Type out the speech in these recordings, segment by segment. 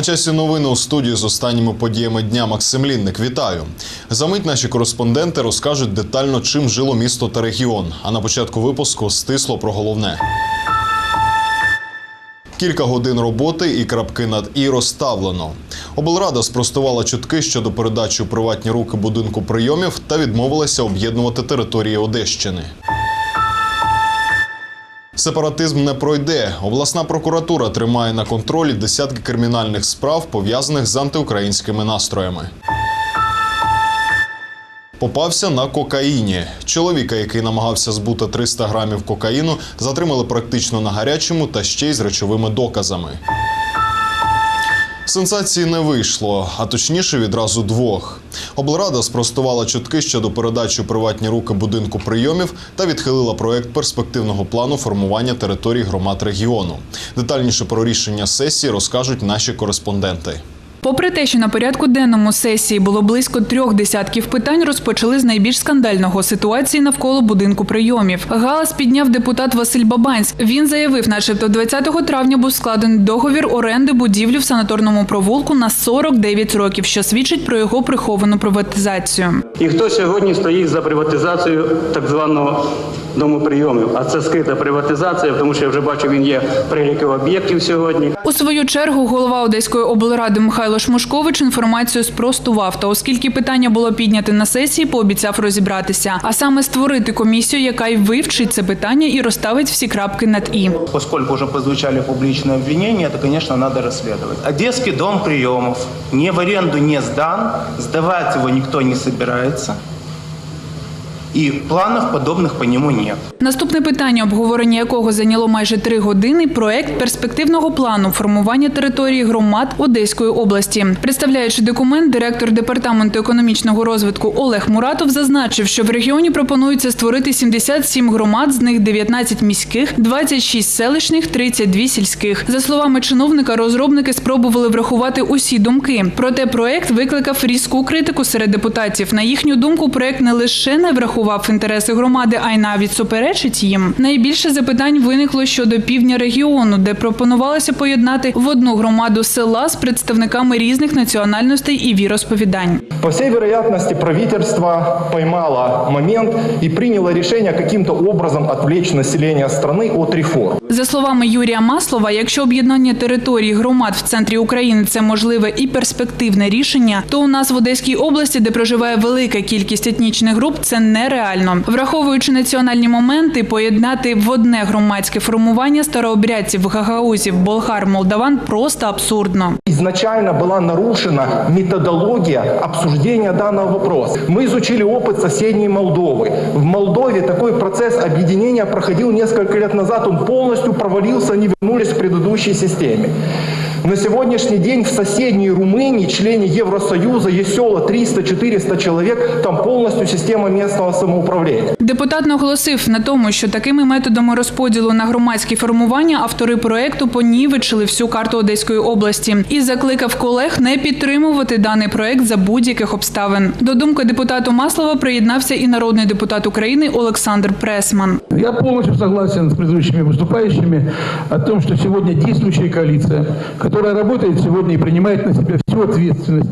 На часі новини у студії з останніми подіями дня Максим Лінник. Вітаю. Замить наші кореспонденти розкажуть детально, чим жило місто та регіон. А на початку випуску стисло про головне. Кілька годин роботи і крапки над і розставлено. Облрада спростувала чутки щодо передачі у приватні руки будинку прийомів та відмовилася об'єднувати території Одещини. Сепаратизм не пройде. Обласна прокуратура тримає на контролі десятки кримінальних справ, пов'язаних з антиукраїнськими настроями. Попався на кокаїні. Чоловіка, який намагався збути 300 грамів кокаїну, затримали практично на гарячому та ще й з речовими доказами. Сенсації не вийшло, а точніше відразу двох. Облрада спростувала чутки щодо передачі у приватні руки будинку прийомів та відхилила проект перспективного плану формування територій громад регіону. Детальніше про рішення сесії розкажуть наші кореспонденти. Попри те, що на порядку денному сесії було близько трьох десятків питань, розпочали з найбільш скандального ситуації навколо будинку прийомів. Галас підняв депутат Василь Бабансь. Він заявив, начебто 20 травня був складений договір оренди будівлі в санаторному провулку на 49 років, що свідчить про його приховану приватизацію. І хто сьогодні стоїть за приватизацією так званого дому прийомів? А це скрита приватизація, тому що я вже бачу, він є переліки об'єктів сьогодні. У свою чергу голова Одеської облради Михайло Шмушкович інформацію спростував. Та оскільки питання було підняте на сесії, пообіцяв розібратися, а саме створити комісію, яка й вивчить це питання і розставить всі крапки над і. Поскольку вже прозвучали публічні обвинення, то, конечно, треба розслідувати. Одеський дом прийомів не в оренду не здан, здавати його ніхто не собирается. И планов подобных по нему нет. Наступне питання, обговорення якого зайняло майже три години. Проект перспективного плану формування території громад Одеської області. Представляючи документ, директор департаменту економічного розвитку Олег Муратов зазначив, що в регіоні пропонується створити 77 громад, з них 19 міських, 26 селищних, 32 сільських. За словами чиновника, розробники спробували врахувати усі думки. Проте проект викликав різку критику серед депутатів. На їхню думку, проект не лише не врахував інтереси громади, а й навіть суперечить їм. Найбільше запитань виникло щодо півдня регіону, де пропонувалося поєднати в одну громаду села з представниками різних національностей і віросповідань. По всей вероятности, правительство поймало момент и приняло решение каким-то образом отвлечь население страны от реформ. За словами Юрія Маслова, якщо об'єднання територій громад в центрі України це можливе і перспективне рішення, то у нас в Одеській області, де проживає велика кількість етнічних груп, це нереально. Враховуючи національні моменти, поєднати в одне громадське формування старообрядців, гагаузів, болгар, молдаван просто абсурдно. Изначально была нарушена методология обсуждения данного вопроса. Мы изучили опыт соседней Молдовы. В Молдове такой процесс объединения проходил несколько лет назад. Он полностью провалился, они вернулись к предыдущей системе. На сегодняшний день в соседней Румынии, члене Евросоюза, есть села 300-400 человек, там полностью система местного самоуправления. Депутат наголосив на тому, що такими методами розподілу на громадські формування автори проекту понівечили всю карту Одеської області і закликав колег не підтримувати даний проект за будь-яких обставин. До думки депутату Маслова приєднався і народний депутат України Олександр Пресман. Я полностью согласен с предыдущими выступающими о том, что сегодня действующая коалиция, которая работает сегодня и принимает на себя всю ответственность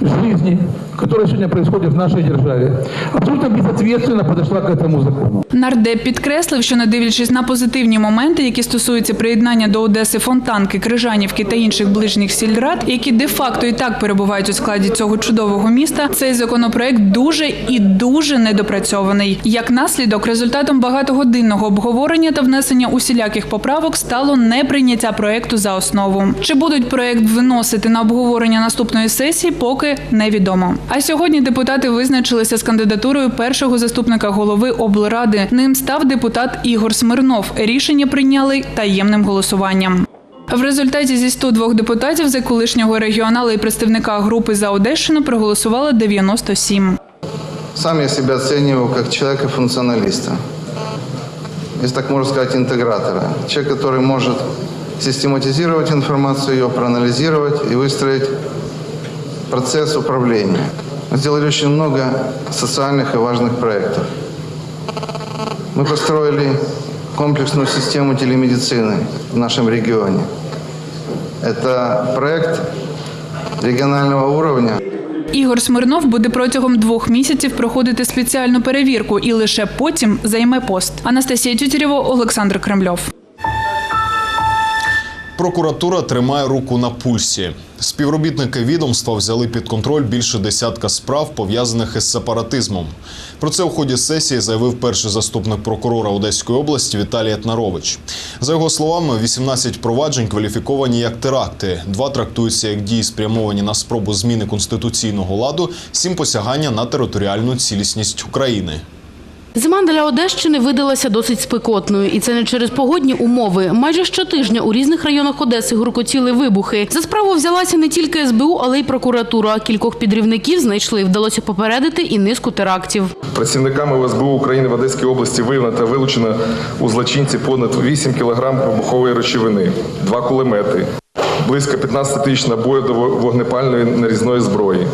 жизни, которая сегодня происходит в нашей державе, абсолютно безответственно подошла к этому закону. Нардеп підкреслив, що не дивлячись на позитивні моменти, які стосуються приєднання до Одеси Фонтанки, Крижанівки та інших ближніх сільрад, які де-факто і так перебувають у складі цього чудового міста, цей законопроект дуже і дуже недопрацьований. Як наслідок, результатом багатогодинного обговорення та внесення усіляких поправок стало неприйняття проекту за основу. Чи будуть проект виносити на обговорення наступної сесії, поки невідомо. А сьогодні депутати визначилися з кандидатурою першого заступника голови облради. Ним став депутат Ігор Смирнов. Рішення прийняли таємним голосуванням. В результаті зі 102 депутатів за колишнього регіонала і представника групи за Одещину проголосувало 97. Сам я себя оцениваю как человека-функционалиста. если так можно сказать, интегратора. Человек, который может систематизировать информацию, ее проанализировать и выстроить процесс управления. Мы сделали очень много социальных и важных проектов. Мы построили комплексную систему телемедицины в нашем регионе. Это проект регионального уровня. Ігор Смирнов буде протягом двох місяців проходити спеціальну перевірку і лише потім займе пост. Анастасія Тютєрєва, Олександр Кремльов. Прокуратура тримає руку на пульсі. Співробітники відомства взяли під контроль більше десятка справ, пов'язаних із сепаратизмом. Про це у ході сесії заявив перший заступник прокурора Одеської області Віталій Етнарович. За його словами, 18 проваджень кваліфіковані як теракти, два трактуються як дії, спрямовані на спробу зміни конституційного ладу, сім посягання на територіальну цілісність України. Зима для Одещини видалася досить спекотною, і це не через погодні умови. Майже щотижня у різних районах Одеси гуркотіли вибухи. За справу взялася не тільки СБУ, але й прокуратура. Кількох підрівників знайшли. Вдалося попередити і низку терактів. Працівниками СБУ України в Одеській області виявлено та вилучено у злочинці понад 8 кг вибухової речовини, два кулемети, близько 15 тисяч набоїв до вогнепальної нарізної зброї,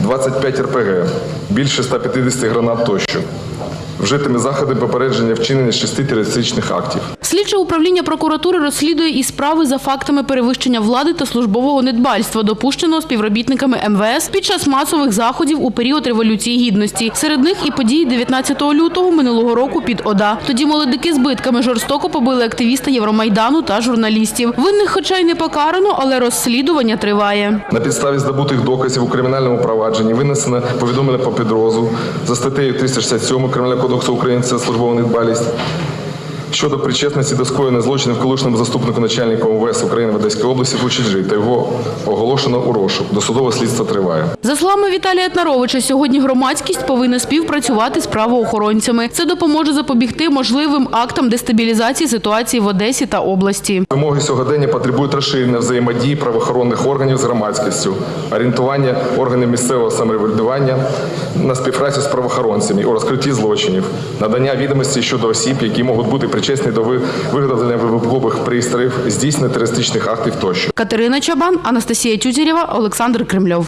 25 РПГ, більше 150 гранат тощо. Вжитими заходи попередження вчинення шести терористичних актів. Слідче управління прокуратури розслідує і справи за фактами перевищення влади та службового недбальства, допущеного співробітниками МВС під час масових заходів у період революції гідності. Серед них і події 19 лютого минулого року під ОДА. Тоді молодики з битками жорстоко побили активіста Євромайдану та журналістів. Винних, хоча й не покарано, але розслідування триває. На підставі здобутих доказів у кримінальному провадженні винесено повідомлення по підрозу за статтею 367 Кримінального кодексу України це службова недбалість щодо причетності до скоєння злочинів колишньому заступнику начальника МВС України в Одеській області Фучиджи та його оголошено у розшук. Досудове слідство триває. За словами Віталія Тнаровича, сьогодні громадськість повинна співпрацювати з правоохоронцями. Це допоможе запобігти можливим актам дестабілізації ситуації в Одесі та області. Вимоги сьогодення потребують розширення взаємодії правоохоронних органів з громадськістю, орієнтування органів місцевого самоврядування на співпрацю з правоохоронцями у розкритті злочинів, надання відомості щодо осіб, які можуть бути причесні до ви- виготовлення вибухових пристроїв, здійснення терористичних актів тощо. Катерина Чабан, Анастасія Тютєрєва, Олександр Кремльов.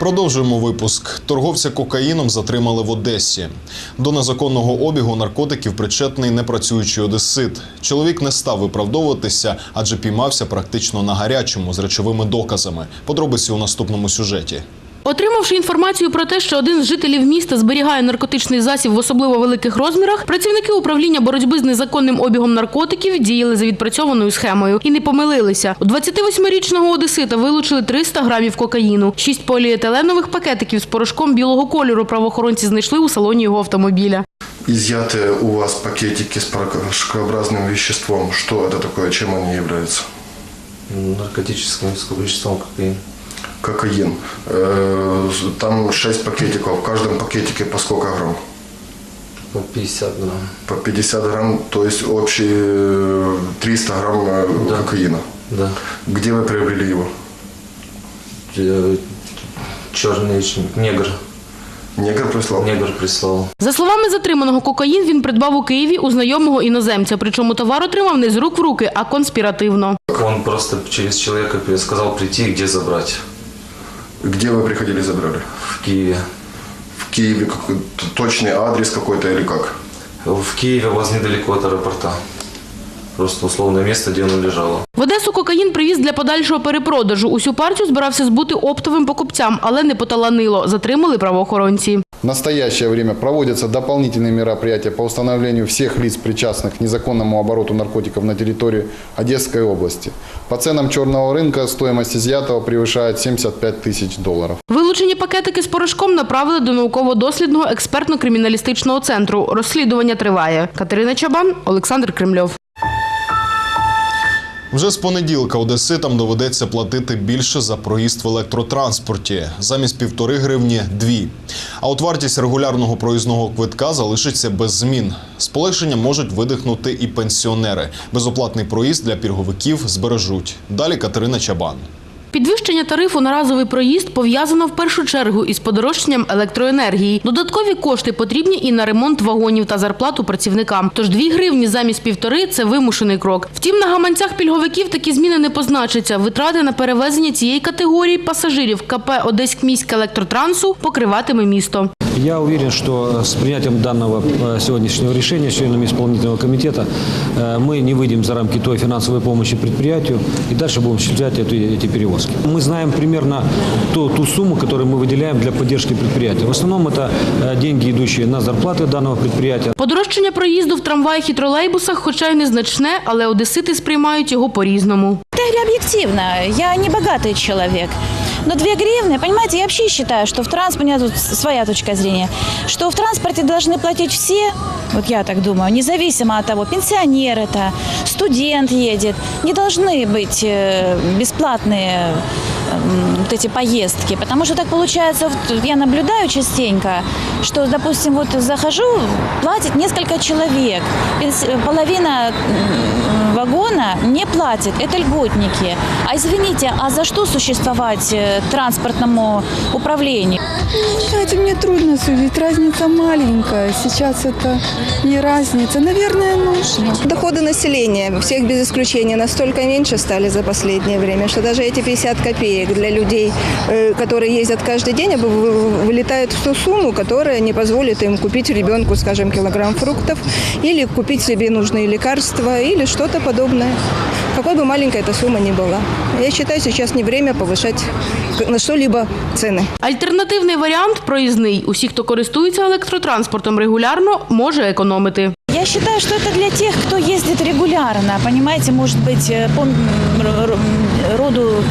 Продовжуємо випуск. Торговця кокаїном затримали в Одесі. До незаконного обігу наркотиків причетний непрацюючий одесит. Чоловік не став виправдовуватися, адже піймався практично на гарячому з речовими доказами. Подробиці у наступному сюжеті. Отримавши інформацію про те, що один з жителів міста зберігає наркотичний засіб в особливо великих розмірах, працівники управління боротьби з незаконним обігом наркотиків діяли за відпрацьованою схемою і не помилилися. У 28-річного одесита вилучили 300 грамів кокаїну. Шість поліетиленових пакетиків з порошком білого кольору правоохоронці знайшли у салоні його автомобіля. Изъяты у вас пакетики с порошкообразным веществом. Что это такое, чем они являются? наркотическим веществом кокаин. Кокаин. Э, Там 6 пакетиков. В каждом пакетике по сколько грамм? По 50 грамм. По 50 грамм, то есть общий э, 300 грамм э, Да. кокаина. Да. Где вы приобрели его? Э, Черный ч- негр. Негр прислал? Негр прислал. За словами затриманого, кокаїн він придбав у Києві у знайомого іноземця. Причому товар отримав не з рук в руки, а конспіративно. Он просто через человека сказал прийти и где забрать. Где вы приходили и забрали? В Киеве. В Киеве какой-то точный адрес какой-то или как? В Киеве возле недалеко от аэропорта. Просто условное место, где оно лежало. В Одесу кокаїн привіз для подальшого перепродажу. Усю партію збирався збути оптовим покупцям, але не поталанило. Затримали правоохоронці. В настоящее время проводятся дополнительные мероприятия по установлению всех лиц, причастных к незаконному обороту наркотиков на территории Одесской области. По ценам черного рынка стоимость изъятого превышает 75 тысяч долларов. Вилучені пакетики з порошком направили до науково-дослідного експертно-криміналістичного центру. Розслідування триває. Катерина Чабан, Олександр Кремльов. Вже з понеділка одеситам доведеться платити більше за проїзд в електротранспорті замість півтори гривні дві. А от вартість регулярного проїзного квитка залишиться без змін. З полегшенням можуть видихнути і пенсіонери. Безоплатний проїзд для пільговиків збережуть. Далі Катерина Чабан. Підвищення тарифу на разовий проїзд пов'язано в першу чергу із подорожчанням електроенергії. Додаткові кошти потрібні і на ремонт вагонів та зарплату працівникам. Тож 2 гривні замість півтори – це вимушений крок. Втім, на гаманцях пільговиків такі зміни не позначаться. Витрати на перевезення цієї категорії пасажирів КП Одеськміська електротрансу» покриватиме місто. Я уверен, что с принятием данного э, сегодняшнего решения членами исполнительного комитета э, мы не выйдем за рамки той финансовой помощи предприятию и дальше будем осуществлять эту- эти перевозки. Мы знаем примерно ту, ту сумму, которую мы выделяем для поддержки предприятия. В основном это э, деньги, идущие на зарплаты данного предприятия. Подорожчання проїзду в трамваях і тролейбусах, хоча й незначне, але одесити сприймають його по-різному. Это объективно. Я не богатый человек. Но 2 гривны, понимаете, я вообще считаю, что в транспорте, у меня тут своя точка зрения, что в транспорте должны платить все, вот я так думаю, независимо от того, пенсионер это, студент едет, не должны быть э, бесплатные м, вот эти поездки, потому что так получается, вот я наблюдаю частенько, что, допустим, вот захожу, платит несколько человек, Пенс- половина вагона не платит, это льготники. А извините, а за что существовать э, транспортному управлению? Знаете, мне трудно судить. Разница маленькая. Сейчас это не разница. Наверное, нужно. Доходы населения, всех без исключения, настолько меньше стали за последнее время, что даже эти 50 копеек для людей, э, которые ездят каждый день, вы- вы- вылетают в ту сумму, которая не позволит им купить ребенку, скажем, килограмм фруктов или купить себе нужные лекарства или что-то подобное. Какой бы маленькая эта сумма ни была. Я считаю, сейчас не время повышать на что-либо цены. Альтернативний варіант – проїзний. Усі, хто користується електротранспортом регулярно, може економити. Я считаю, что это для тех, кто ездит регулярно, понимаете, может быть, э, по м, р- р- роду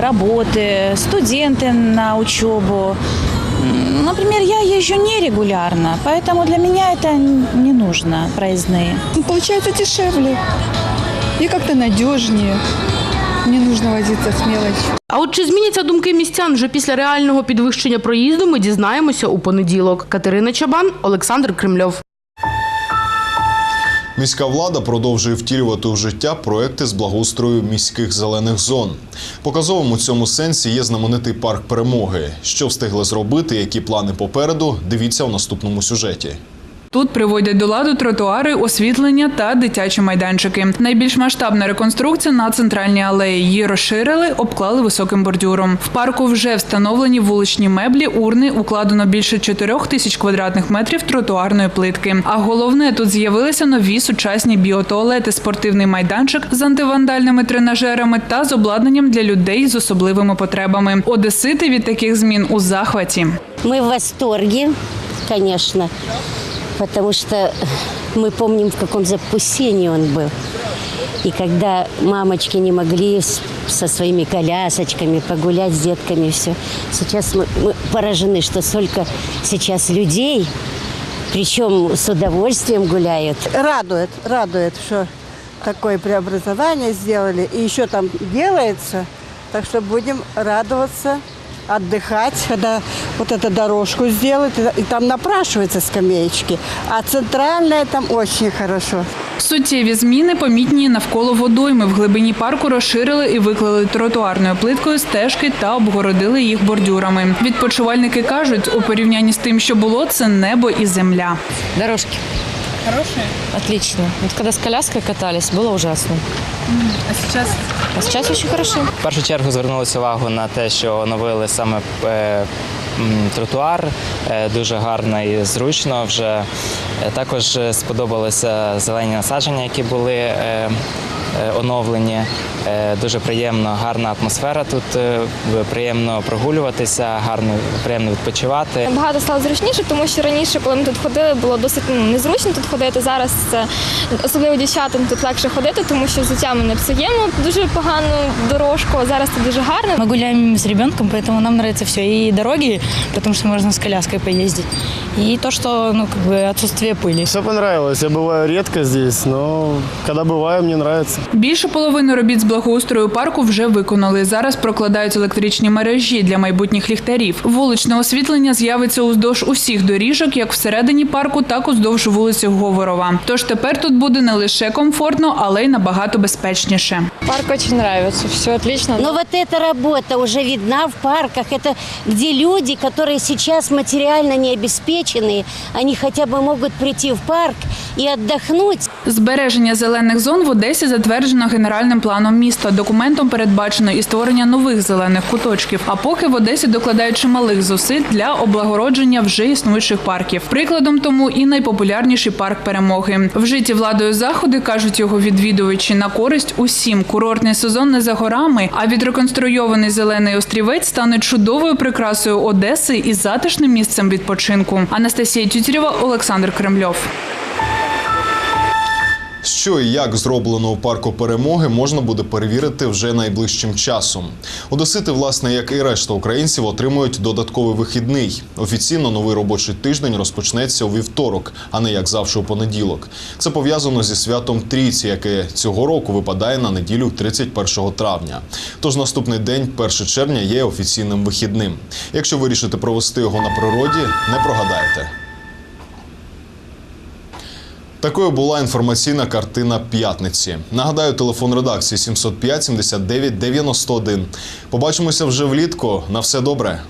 работы, студенты на учебу. М, Например, я езжу нерегулярно, поэтому для меня это н- не нужно, проездные. Получается дешевле и как-то надежнее. Не нужно возиться с мелочью. А от чи зміняться думки містян вже після реального підвищення проїзду, ми дізнаємося у понеділок. Катерина Чабан, Олександр Кремльов. Міська влада продовжує втілювати у життя проекти з благоустрою міських зелених зон. Показовим у цьому сенсі є знаменитий парк перемоги. Що встигли зробити, які плани попереду, дивіться у наступному сюжеті. Тут приводять до ладу тротуари, освітлення та дитячі майданчики. Найбільш масштабна реконструкція на центральній алеї. Її розширили, обклали високим бордюром. В парку вже встановлені вуличні меблі, урни, укладено більше 4 тисяч квадратних метрів тротуарної плитки. А головне, тут з'явилися нові сучасні біотуалети, спортивний майданчик з антивандальними тренажерами та з обладнанням для людей з особливими потребами. Одесити від таких змін у захваті. Мы в восторге, конечно, потому что мы помним, в каком запустении он был. И когда мамочки не могли со своими колясочками погулять с детками, все. Сейчас мы, мы поражены, что столько сейчас людей, причем с удовольствием гуляют. Радует, радует, что такое преобразование сделали. И еще там делается. Так что будем радоваться, отдыхать, когда вот эту дорожку сделают. И там напрашиваются скамеечки. А центральная там очень хорошо. Суттєві зміни помітні навколо водойми. В глибині парку розширили і виклали тротуарною плиткою стежки та обгородили їх бордюрами. Відпочивальники кажуть, у порівнянні з тим, що було, це небо і земля. Дорожки. Хорошие? Отлично. Вот когда с коляской катались, было ужасно. А сейчас? А сейчас очень хорошо. В першу чергу звернулися увагу на те, що оновили саме е, тротуар, е, дуже гарно і зручно вже. Е, Також сподобалися зелені насадження, які були оновлені. Дуже приємно, гарна атмосфера тут, приємно прогулюватися, гарно, приємно відпочивати. Багато стало зручніше, тому що раніше, коли ми тут ходили, було досить ну, незручно тут ходити. Зараз це особливо дівчатам тут легше ходити, тому що взуття ми не псуємо дуже погану дорожку. а Зараз це дуже гарно. Мы гуляем с ребенком, поэтому нам нравится все. И дороги, потому что можно с коляской поездить. И то, что ну, как бы отсутствие пыли. Все понравилось. Я бываю редко здесь, но когда бываю, мне нравится. Більш Більше половини робіт з благоустрою парку вже виконали. Зараз прокладають електричні мережі для майбутніх ліхтарів. Вуличне освітлення з'явиться уздовж усіх доріжок, як всередині парку, так уздовж вулиці Говорова. Тож тепер тут буде не лише комфортно, але й набагато безпечніше. Парк очень нравится, все отлично. Но вот эта работа уже видна в парках. Это где люди, которые сейчас материально не обеспеченные, они хотя бы могут прийти в парк и отдохнуть. Збереження зелених зон в Одесі затверджено генеральним планом міста. Документом передбачено і створення нових зелених куточків. А поки в Одесі докладають чималих зусиль для облагородження вже існуючих парків. Прикладом тому і найпопулярніший парк перемоги. Вжиті владою заходи кажуть його відвідувачі на користь усім. Курортний сезон не за горами, а відреконструйований зелений острівець стане чудовою прикрасою Одеси і затишним місцем відпочинку. Анастасія Тютєрєва, Олександр Кремльов. Що і як зроблено у парку перемоги, можна буде перевірити вже найближчим часом. Одесити, власне, як і решта українців, отримують додатковий вихідний. Офіційно новий робочий тиждень розпочнеться у вівторок, а не як завжди у понеділок. Це пов'язано зі святом Трійці, яке цього року випадає на неділю 31 травня. Тож наступний день, 1 червня, є офіційним вихідним. Якщо вирішите провести його на природі, не прогадайте. Такою була інформаційна картина п'ятниці. Нагадаю, телефон редакції 705 79 91. Побачимося вже влітку. На все добре.